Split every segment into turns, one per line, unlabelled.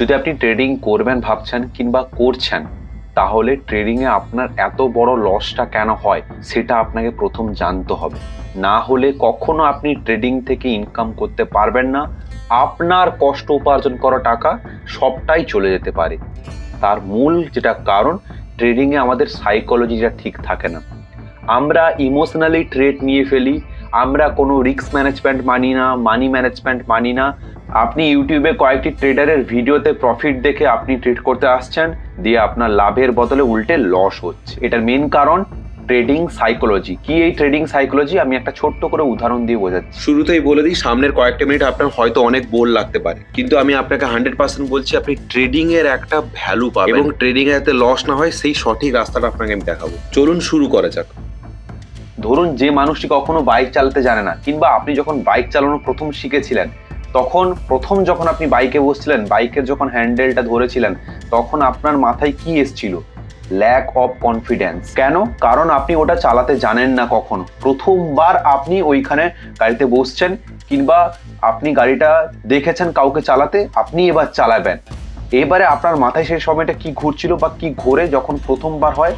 যদি আপনি ট্রেডিং করবেন ভাবছেন কিংবা করছেন, তাহলে ট্রেডিংয়ে আপনার এত বড় লসটা কেন হয়, সেটা আপনাকে প্রথম জানতে হবে। না হলে কখনো আপনি ট্রেডিং থেকে ইনকাম করতে পারবেন না। আপনার কষ্ট উপার্জন করা টাকা সবটাই চলে যেতে পারে। তার মূল যেটা কারণ ট্রেডিংয়ে আমাদের সাইকোলজিটা ঠিক থাকে না। আমরা ইমোশনালি ট্রেড নিয়ে ফেলি, আমরা কোনো রিস্ক ম্যানেজমেন্ট মানি না মানি ম্যানেজমেন্ট মানি না আপনি ইউটিউবে কয়েকটি ট্রেডারের ভিডিওতে প্রফিট দেখে আপনি ট্রেড করতে আসছেন, দিয়ে আপনার লাভের বদলে উল্টে লস হচ্ছে। এটার মেন কারণ ট্রেডিং সাইকোলজি কি এই ট্রেডিং সাইকোলজি আমি একটা ছোট্ট করে উদাহরণ দিয়ে বোঝাচ্ছি।
শুরুতেই বলে দিই, সামনের কয়েকটা মিনিট আপনার হয়তো অনেক বোর লাগতে পারে। কিন্তু আমি আপনাকে হান্ড্রেড পার্সেন্ট বলছি, আপনি ট্রেডিং এর একটা ভ্যালু পাবেন। এবং ট্রেডিং এ যাতে লস না হয়, সেই সঠিক রাস্তাটা আপনাকে আমি দেখাবো। চলুন শুরু করা যাক।
ধরুন যে মানুষটি কখনো বাইক চালাতে জানে না, কিংবা আপনি যখন বাইক চালানো প্রথম শিখেছিলেন তখন প্রথম যখন আপনি বাইকে বসছিলেন বাইকের যখন হ্যান্ডেলটা ধরেছিলেন, তখন আপনার মাথায় কি এসছিল? ল্যাক অফ কনফিডেন্স কেন? কারণ আপনি ওটা চালাতে জানেন না কখন। প্রথমবার আপনি ওইখানে গাড়িতে বসছেন, কিংবা আপনি গাড়িটা দেখেছেন কাউকে চালাতে, আপনি এবার চালাবেন। এবারে আপনার মাথায় সেই সময়টা কি ঘুরছিল বা কি ঘোরে যখন প্রথমবার হয়,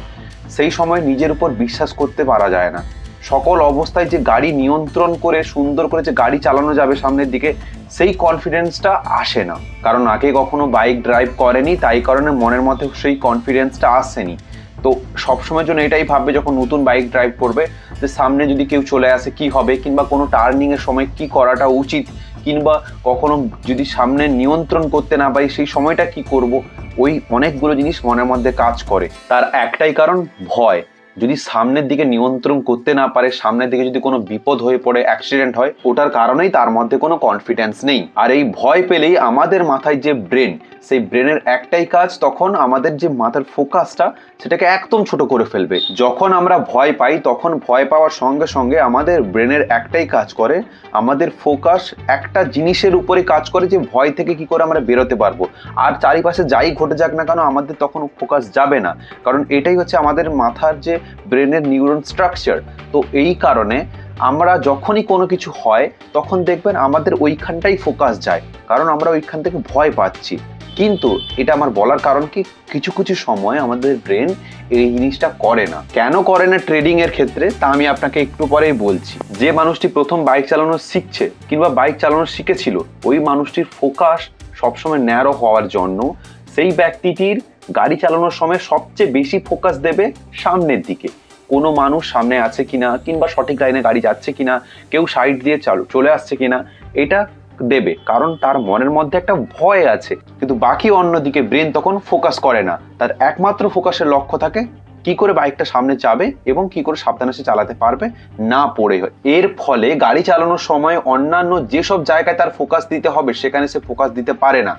সেই সময় নিজের উপর বিশ্বাস করতে পারা যায় না। সকল অবস্থায় যে গাড়ি নিয়ন্ত্রণ করে, সুন্দর করে যে গাড়ি চালানো যাবে সামনের দিকে, সেই কনফিডেন্সটা আসে না। কারণ আগে কখনো বাইক ড্রাইভ করেনি, তাই কারণে মনের মধ্যে সেই কনফিডেন্সটা আসেনি। তো সবসময়ের জন্য এটাই ভাববে যখন নতুন বাইক ড্রাইভ করবে, যে সামনে যদি কেউ চলে আসে, কি হবে? কিংবা কোনো টার্নিং এর সময় কি করাটা উচিত? কিংবা কখনো যদি সামনে নিয়ন্ত্রণ করতে না পারি, সেই সময়টা কি করব? ওই অনেকগুলো জিনিস মনের মধ্যে কাজ করে। তার একটাই কারণ, ভয়। যদি সামনের দিকে নিয়ন্ত্রণ করতে না পারে, সামনের দিকে যদি কোনো বিপদ হয়ে পড়ে অ্যাক্সিডেন্ট হয়, ওটার কারণেই তার মধ্যে কোনো কনফিডেন্স নেই। আর এই ভয় পেলেই আমাদের মাথায় যে ব্রেন সেই ব্রেনের একটাই কাজ তখন আমাদের যে মাথার ফোকাসটা সেটাকে একদম ছোট করে ফেলবে। যখন আমরা ভয় পাই, তখন ভয় পাওয়ার সঙ্গে সঙ্গে আমাদের ব্রেনের একটাই কাজ করে, আমাদের ফোকাস একটা জিনিসের উপরে কাজ করে যে ভয় থেকে কি করে আমরা বেরোতে পারব। আর চারিপাশে যাই ঘটে যাক না কেন, আমাদের তখন ফোকাস যাবে না। কারণ এটাই হচ্ছে আমাদের মাথার যে ব্রেনের নিউরন স্ট্রাকচার। তো এই কারণে আমরা যখনই কোনো কিছু হয়, তখন দেখবেন আমাদের ওইখানটাই ফোকাস যায়। কারণ আমরা ওইখান থেকে ভয় পাচ্ছি। কিন্তু এটা আমার বলার কারণ কি? কিছু কিছু সময় আমাদের ব্রেন এই জিনিসটা করে না। কেন করে না ট্রেডিং এর ক্ষেত্রে? তা আমি আপনাকে একটু পরেই বলছি। যে মানুষটি প্রথম বাইক চালানো শিখছে কিংবা বাইক চালানো শিখেছিল, ওই মানুষটির ফোকাস সবসময় ন্যারো হওয়ার জন্য, সেই ব্যক্তিটির গাড়ি চালানোর সময় সবচেয়ে বেশি ফোকাস দেবে সামনের দিকে। কোনো মানুষ সামনে আছে কিনা, কিংবা সঠিক লাইনে গাড়ি যাচ্ছে কিনা, কেউ সাইড দিয়ে চালু, চলে আসছে কিনা, এটা দেবে। কারণ তার মনের মধ্যে একটা ভয় আছে। কিন্তু বাকি অন্যদিকে ব্রেন তখন ফোকাস করে না। তার একমাত্র ফোকাসের লক্ষ্য থাকে কি করে বাইকটা সামনে যাবে এবং কি করে সাবধানে সে চালাতে পারবে না পড়ে এর ফলে গাড়ি চালানোর সময় অন্যান্য যেসব জায়গায় তার ফোকাস দিতে হবে, সেখানে সে ফোকাস দিতে পারে না।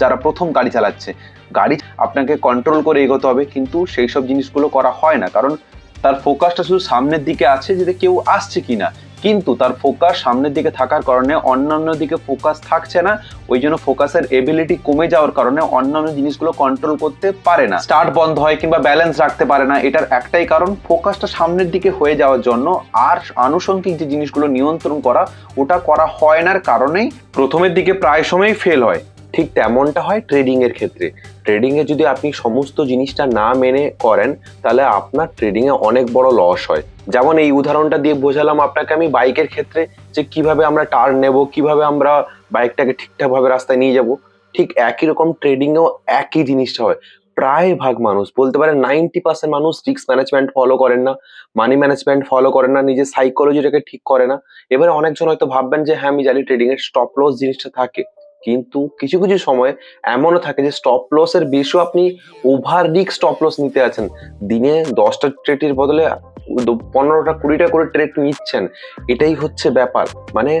যারা প্রথম গাড়ি চালাচ্ছে, গাড়ি আপনাকে কন্ট্রোল করে এগোতে হবে, কিন্তু সেই সব জিনিসগুলো করা হয় না। কারণ তার ফোকাসটা শুধু সামনের দিকে আছে যে কেউ আসছে কিনা। কিন্তু তার ফোকাস সামনের দিকে থাকার কারণে অন্যান্য দিকে ফোকাস থাকছে না, ওই জন্য ফোকাসের এবিলিটি কমে যাওয়ার কারণে অন্যান্য জিনিসগুলো কন্ট্রোল করতে পারে না। স্টার্ট বন্ধ হয় কিংবা ব্যালেন্স রাখতে পারে না, এটার একটাই কারণ ফোকাসটা সামনের দিকে হয়ে যাওয়ার জন্য আর আনুষঙ্গিক যে জিনিসগুলো নিয়ন্ত্রণ করা, ওটা করা হয় না কারণেই প্রথমের দিকে প্রায় সময়ই ফেল হয়।
ঠিক তেমনটা হয় ট্রেডিং এর ক্ষেত্রে। ট্রেডিং এ যদি আপনি সমস্ত জিনিসটা না মেনে করেন, তাহলে আপনার ট্রেডিং এ অনেক বড় লস হয়। যেমন এই উদাহরণটা দিয়ে বোঝালাম আপনাকে আমি বাইকের ক্ষেত্রে যে কীভাবে আমরা টার্ন নেব, কীভাবে আমরা বাইকটাকে ঠিকঠাক ভাবে রাস্তায় নিয়ে যাব। ঠিক একই রকম ট্রেডিং এও একই জিনিসটা হয়। প্রায় ভাগ মানুষ, বলতে পারেন নাইনটি পার্সেন্ট মানুষ রিস্ক ম্যানেজমেন্ট ফলো করেন না। মানি ম্যানেজমেন্ট ফলো করেন না, নিজের সাইকোলজিটাকে ঠিক করে না। এবারে অনেকজন হয়তো ভাববেন যে হ্যাঁ আমি জানি ট্রেডিং এর স্টপ লস জিনিসটা থাকে। কিন্তু কিছু কিছু সময় এমনও থাকে যে স্টপ লস এর বেশিও আপনি ওভার রিস্ক স্টপ লস নিতে আছেন। দিনে দশটা ট্রেডের বদলে পনেরোটা, কুড়িটা করে ট্রেড নিচ্ছেন। এটাই হচ্ছে ব্যাপার। মানে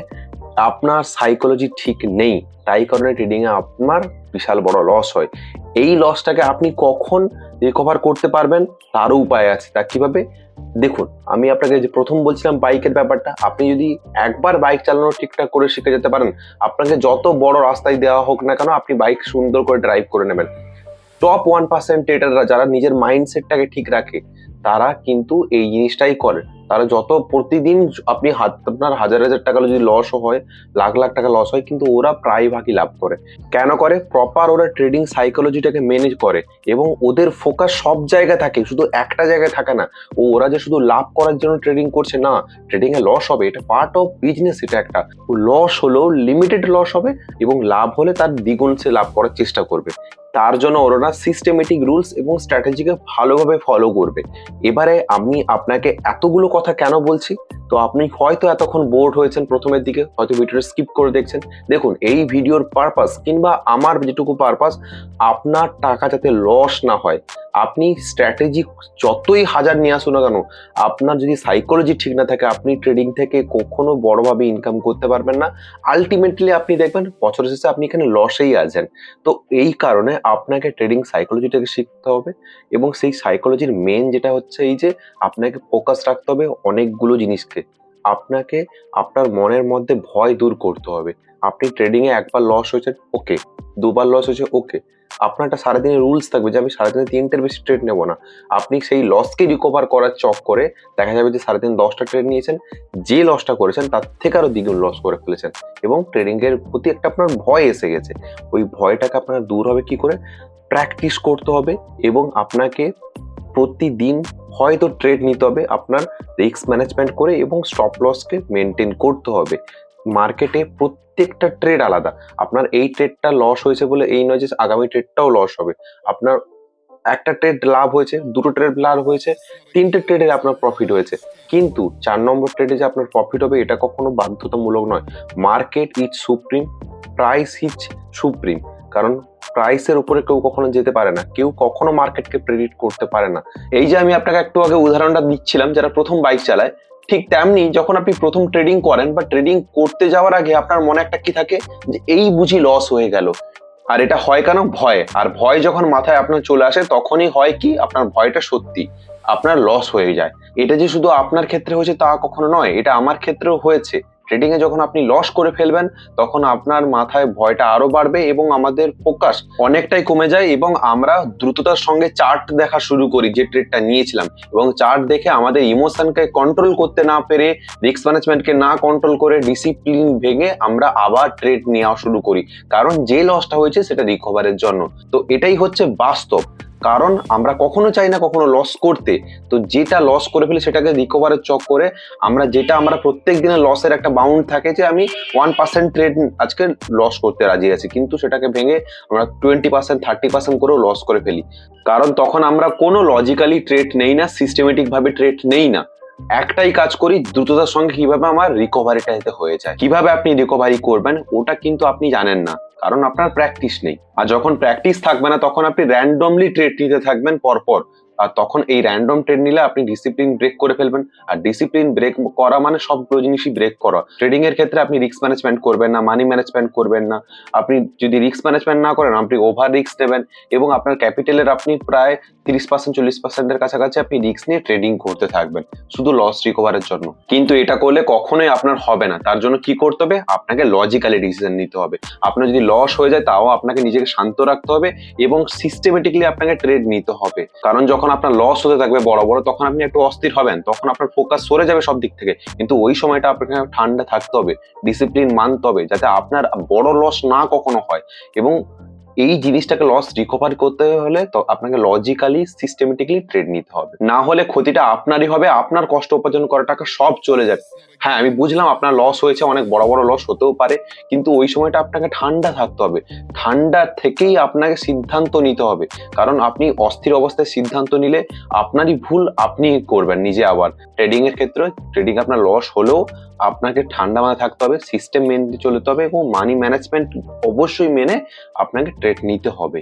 আপনার সাইকোলজি ঠিক নেই। তাই কারণে ট্রেডিংয়ে আপনার বিশাল বড় লস হয়। এই লসটাকে আপনি কখন রিকভার করতে পারবেন? তারও উপায় আছে। তা কীভাবে? দেখুন, আমি আপনাকে যে প্রথম বলছিলাম বাইকের ব্যাপারটা, আপনি যদি একবার বাইক চালানো ঠিকঠাক করে শিখে যেতে পারেন, আপনাকে যত বড় রাস্তায় দেওয়া হোক না কেন, আপনি বাইক সুন্দর করে ড্রাইভ করে নেবেন। টপ ওয়ান পার্সেন্ট ট্রেডাররা যারা নিজের মাইন্ডসেটটাকে ঠিক রাখে, তারা কিন্তু এই জিনিসটাই করে। তাহলে যত প্রতিদিন আপনি আপনার হাজার হাজার টাকা যদি লসও হয়, লাখ লাখ টাকা লস হয়, কিন্তু ওরা প্রায় ভাগই লাভ করে। কেন করে? প্রপার ওরা ট্রেডিং সাইকোলজিটাকে মেনেজ করে এবং ওদের ফোকাস সব জায়গায় থাকে, শুধু একটা জায়গায় থাকে না। ও, ওরা যে শুধু লাভ করার জন্য ট্রেডিং করছে, না ট্রেডিং এ লস হবে, এটা পার্ট অফ বিজনেস এটা একটা। লস হলেও লিমিটেড লস হবে এবং লাভ হলে তার দ্বিগুণ সে লাভ করার চেষ্টা করবে। তার জন্য ওরা সিস্টেমেটিক রুলস এবং স্ট্র্যাটেজিকে ভালোভাবে ফলো করবে। এবারে আমি আপনাকে এতগুলো কথা কেন বলছি? তো আপনি হয়তো এতক্ষণ বোর্ড হয়েছেন প্রথমের দিকে, হয়তো ভিডিওটা স্কিপ করে দেখছেন। দেখুন, এই ভিডিওর পারপাস কিংবা আমার যেটুকু পারপাস আপনার টাকা যাতে লস না হয় আপনি স্ট্র্যাটেজি যতই হাজার নিয়ে আসুন না কেন, আপনার যদি সাইকোলজি ঠিক না থাকে, আপনি ট্রেডিং থেকে কখনো বড়ভাবে ইনকাম করতে পারবেন না। আলটিমেটলি আপনি দেখবেন বছরের শেষে আপনি এখানে লসেই আছেন। তো এই কারণে আপনাকে ট্রেডিং সাইকোলজিটাকে শিখতে হবে এবং সেই সাইকোলজির মেন যেটা হচ্ছে এই যে, আপনাকে ফোকাস রাখতে হবে অনেকগুলো জিনিসকে। আপনাকে আপনার মনের মধ্যে ভয় দূর করতে হবে। আপনি ট্রেডিং এ একবার লস হয়েছে ওকে দুবার লস হয়েছে ওকে আপনার একটা সারাদিনের রুলস থাকবে যে আমি সারাদিনে তিনটের বেশি ট্রেড নেব না। আপনি সেই লসকে রিকভার করার চক করে দেখা যাবে যে সারাদিন দশটা ট্রেড নিয়েছেন, যে লসটা করেছেন তার থেকে আরও দ্বিগুণ লস করে ফেলেছেন। এবং ট্রেডিং এর প্রতি একটা আপনার ভয় এসে গেছে। ওই ভয়টাকে আপনার দূর হবে কি করে? প্র্যাকটিস করতে হবে এবং আপনাকে প্রতিদিন হয়তো ট্রেড নিতে হবে, আপনার রিস্ক ম্যানেজমেন্ট করে এবং স্টপ লসকে মেনটেন করতে হবে। মার্কেটে প্রত্যেকটা ট্রেড আলাদা। আপনার এই ট্রেডটা লস হয়েছে বলে এই নয় যে আগামী ট্রেডটাও লস হবে। আপনার একটা ট্রেড লাভ হয়েছে, দুটো ট্রেড লাভ হয়েছে, তিনটে ট্রেডে আপনার প্রফিট হয়েছে। কিন্তু চার নম্বর ট্রেডে যে আপনার প্রফিট হবে, এটা কখনো বাধ্যতামূলক নয়। Market is supreme price is supreme কারণ প্রাইসের উপরে কেউ কখনো যেতে পারে না। কেউ কখনো মার্কেটকে প্রেডিক্ট করতে পারে না। এই যে আমি আপনাকে একটু আগে উদাহরণটা দিচ্ছিলাম, যারা প্রথম বাইক চালায়, ঠিক তেমনি যখন আপনি প্রথম ট্রেডিং করেন বা ট্রেডিং করতে যাওয়ার আগে আপনার মনে একটা কি থাকে? যে এই বুঝি লস হয়ে গেল। আর এটা হয় কেন? ভয়। আর ভয় যখন মাথায় আপনার চলে আসে, তখনই হয় কি? আপনার ভয়টা সত্যি। আপনার লস হয়ে যায়। এটা যে শুধু আপনার ক্ষেত্রে হয়েছে তা কখনো নয়, এটা আমার ক্ষেত্রেও হয়েছে। ট্রেডিং এ যখন আপনি লস করে ফেলবেন, তখন আপনার মাথায় ভয়টা আরও বাড়বে এবং আমাদের ফোকাস অনেকটাই কমে যায় এবং আমরা দ্রুততার সঙ্গে চার্ট দেখা শুরু করি যে ট্রেডটা নিয়েছিলাম। এবং চার্ট দেখে আমাদের ইমোশনকে কন্ট্রোল করতে না পেরে রিস্ক ম্যানেজমেন্টকে না কন্ট্রোল করে ডিসিপ্লিন ভেঙে আমরা আবার ট্রেড নেওয়া শুরু করি। কারণ যে লসটা হয়েছে সেটা রিকভারের জন্য। তো এটাই হচ্ছে বাস্তব। কারণ আমরা কখনো চাই না কখনো লস করতে। তো যেটা লস করে ফেলে সেটাকে রিকভারের চক করে আমরা যেটা আমরা প্রত্যেক দিনে লসের একটা বাউন্ড থাকে যে আমি ওয়ান পার্সেন্ট ট্রেড আজকে লস করতে রাজি আছি। কিন্তু সেটাকে ভেঙে আমরা টোয়েন্টি পার্সেন্ট থার্টি পার্সেন্ট করেও লস করে ফেলি। কারণ তখন আমরা কোনো লজিক্যালি ট্রেড নেই না সিস্টেমেটিকভাবে ট্রেড নেই না। একটাই কাজ করি, দ্রুততার সঙ্গে কীভাবে আমার রিকভারিটা যাতে হয়ে যায়। কীভাবে আপনি রিকভারি করবেন, ওটা কিন্তু আপনি জানেন না, কারণ আপনার প্র্যাকটিস নেই। আর যখন প্র্যাকটিস থাকবে না, তখন আপনি র্যান্ডমলি ট্রেড নিতে থাকবেন পরপর। আর তখন এই র্যান্ডম ট্রেড নিলে আপনি ডিসিপ্লিন ব্রেক করে ফেলবেন। আর ডিসিপ্লিন ব্রেক করা মানে সবগুলো জিনিসই ব্রেক করা। ট্রেডিং এর ক্ষেত্রে আপনি রিস্ক ম্যানেজমেন্ট করবেন না মানি ম্যানেজমেন্ট করবেন না। আপনি যদি রিস্ক ম্যানেজমেন্ট না করেন, আপনি ওভার রিস্ক নেবেন এবং আপনার ক্যাপিটালের আপনি প্রায় তিরিশ পার্সেন্ট চল্লিশ পার্সেন্টের কাছাকাছি আপনি রিস্ক নিয়ে ট্রেডিং করতে থাকবেন, শুধু লস রিকভারের জন্য। কিন্তু এটা করলে কখনোই আপনার হবে না। তার জন্য কি করতে হবে? আপনাকে লজিক্যালি ডিসিশন নিতে হবে। আপনার যদি লস হয়ে যায়, তাও আপনাকে নিজেকে শান্ত রাখতে হবে এবং সিস্টেমেটিকলি আপনাকে ট্রেড নিতে হবে। কারণ যখন আপনার লস হতে থাকবে বড় বড়, তখন আপনি একটু অস্থির হবেন। তখন আপনার ফোকাস সরে যাবে সব দিক থেকে। কিন্তু ওই সময়টা আপনাকে ঠান্ডা থাকতে হবে ডিসিপ্লিন মানতে হবে, যাতে আপনার বড় লস না কখনো হয়। এবং এই জিনিসটাকে লস রিকভার করতে হলে তো আপনাকে লজিক্যালি সিস্টেমেটিকলি ট্রেড নিতে হবে। না হলে ক্ষতিটা আপনারই হবে, আপনার কষ্ট উপার্জন করা টাকা সব চলে যাবে। হ্যাঁ আমি বুঝলাম আপনার লস হয়েছে, অনেক বড় বড় লস হতেও পারে, কিন্তু ওই সময়টা আপনাকে ঠান্ডা থাকতে হবে। ঠান্ডা থেকেই আপনাকে সিদ্ধান্ত নিতে হবে। কারণ আপনি অস্থির অবস্থায় সিদ্ধান্ত নিলে আপনারই ভুল আপনি করবেন নিজে আবার। ট্রেডিং এর ক্ষেত্রে ট্রেডিং আপনার লস হলেও আপনাকে ঠান্ডা মাথায় থাকতে হবে সিস্টেম মেনে চলতে হবে এবং মানি ম্যানেজমেন্ট অবশ্যই মেনে আপনাকে ট্রেড নিতে হবে।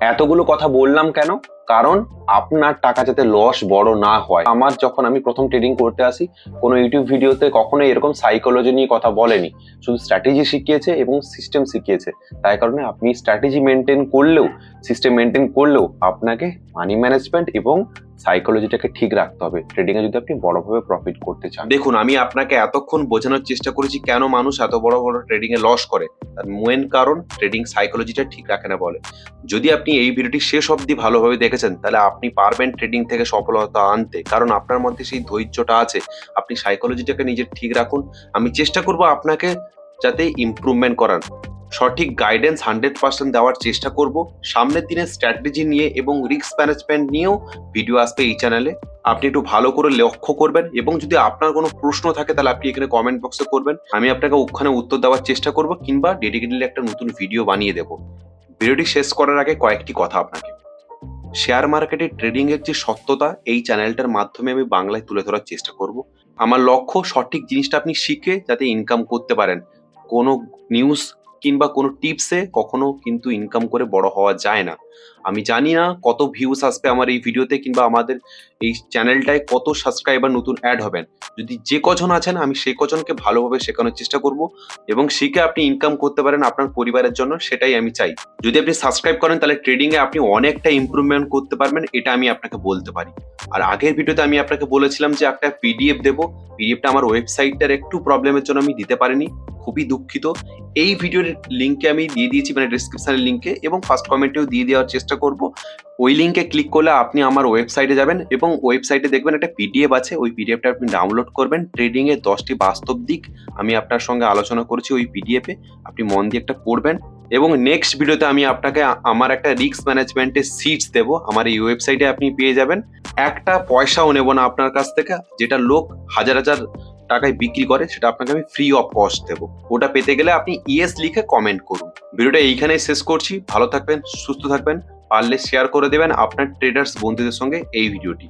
এতগুলো কথা বললাম কেন? কারণ আপনার টাকা যাতে লস বড় না হয়। আমার যখন আমি প্রথম ট্রেডিং করতে আসি, কোনো ইউটিউব ভিডিওতে কখনো এরকম সাইকোলজি নিয়ে কথা বলেনি। শুধু স্ট্র্যাটেজি শিখিয়েছে এবং সিস্টেম শিখিয়েছে। তাই কারণে আপনি স্ট্র্যাটেজি মেনটেন করলেও সিস্টেম মেনটেন করলেও আপনাকে মানি ম্যানেজমেন্ট এবং সাইকোলজিটাকে ঠিক রাখতে হবে। ট্রেডিং এ যদি আপনি বড়ভাবে প্রফিট করতে চান। দেখুন, আমি আপনাকে এতক্ষণ বোঝানোর চেষ্টা করেছি কেন মানুষ এত বড় বড় ট্রেডিং এ লস করে। তার মেন কারণ ট্রেডিং সাইকোলজিটা ঠিক রাখে না বলে। যদি আপনি এই ভিডিওটি শেষ অবধি ভালোভাবে দেখেছেন, তাহলে আপনি পারবেন ট্রেডিং থেকে সফলতা আনতে। কারণ আপনার মধ্যে সেই ধৈর্যটা আছে। আপনি সাইকোলজিটাকে নিজের ঠিক রাখুন। আমি চেষ্টা করব আপনাকে যাতে ইমপ্রুভমেন্ট করান সঠিক গাইডেন্স হান্ড্রেড পার্সেন্ট দেওয়ার চেষ্টা করব। সামনের দিনে স্ট্র্যাটেজি নিয়ে এবং রিস্ক ম্যানেজমেন্ট নিয়েও ভিডিও আসবে এই চ্যানেলে আপনি একটু ভালো করে লক্ষ্য করবেন এবং যদি আপনার কোনো প্রশ্ন থাকে তাহলে আপনি এখানে কমেন্ট বক্সে করবেন। আমি আপনাকে ওখানে উত্তর দেওয়ার চেষ্টা করব কিংবা ডেডিকেটলি একটা নতুন ভিডিও বানিয়ে দেবো। ভিডিওটি শেষ করার আগে কয়েকটি কথা আপনাকে। শেয়ার মার্কেটে ট্রেডিংয়ের যে সত্যতা এই চ্যানেলটার মাধ্যমে আমি বাংলায় তুলে ধরার চেষ্টা করব। আমার লক্ষ্য সঠিক জিনিসটা আপনি শিখে যাতে ইনকাম করতে পারেন। কোনো নিউজ কিংবা কোনো টিপসে কখনো কিন্তু ইনকাম করে বড় হওয়া যায় না। আমি জানি না কত ভিউস আসবে আমার এই ভিডিওতে কিংবা আমাদের এই চ্যানেলটায় কত সাবস্ক্রাইবার নতুন অ্যাড হবেন। যদি যে কজন আছেন, আমি সেই কজনকে ভালোভাবে শেখানোর চেষ্টা করব এবং শিখে আপনি ইনকাম করতে পারেন আপনার পরিবারের জন্য, সেটাই আমি চাই। যদি আপনি সাবস্ক্রাইব করেন, তাহলে ট্রেডিং এ আপনি অনেকটা ইমপ্রুভমেন্ট করতে পারবেন, এটা আমি আপনাকে বলতে পারি। আর আগের ভিডিওতে আমি আপনাকে বলেছিলাম যে একটা পিডিএফ দেবো। পিডিএফটা আমার ওয়েবসাইটটার একটু প্রবলেমের জন্য আমি দিতে পারিনি। খুবই দুঃখিত। এই ভিডিওর লিঙ্কে আমি দিয়ে দিয়েছি মানে ডিসক্রিপশনের লিঙ্কে এবং ফার্স্ট কমেন্টেও দিয়ে দেওয়ার চেষ্টা করব। ওই লিঙ্কে ক্লিক করলে আপনি আমার ওয়েবসাইটে যাবেন, এবং ওয়েবসাইটে দেখবেন একটা পিডিএফ আছে, ওই পিডিএফটা আপনি ডাউনলোড করবেন। ট্রেডিং এর দশটি বাস্তব দিক আমি আপনার সঙ্গে আলোচনা করেছি ওই পিডিএফে আপনি মন দিয়ে একটা পড়বেন। এবং নেক্সট ভিডিওতে আমি আপনাকে আমার একটা রিস্ক ম্যানেজমেন্টের সিটস দেবো, আমার এই ওয়েবসাইটে আপনি পেয়ে যাবেন। একটা পয়সাও নেব না আপনার কাছ থেকে, যেটা লোক হাজার হাজার টাকায় বিক্রি করে, সেটা আপনাকে আমি ফ্রি অফ কস্ট দেব। ওটা পেতে গেলে আপনি ইয়েস লিখে কমেন্ট করুন। ভিডিওটা এইখানেই শেষ করছি। ভালো থাকবেন, সুস্থ থাকবেন, পারলে শেয়ার করে দেবেন আপনার ট্রেডার্স বন্ধুদের সঙ্গে এই ভিডিওটি।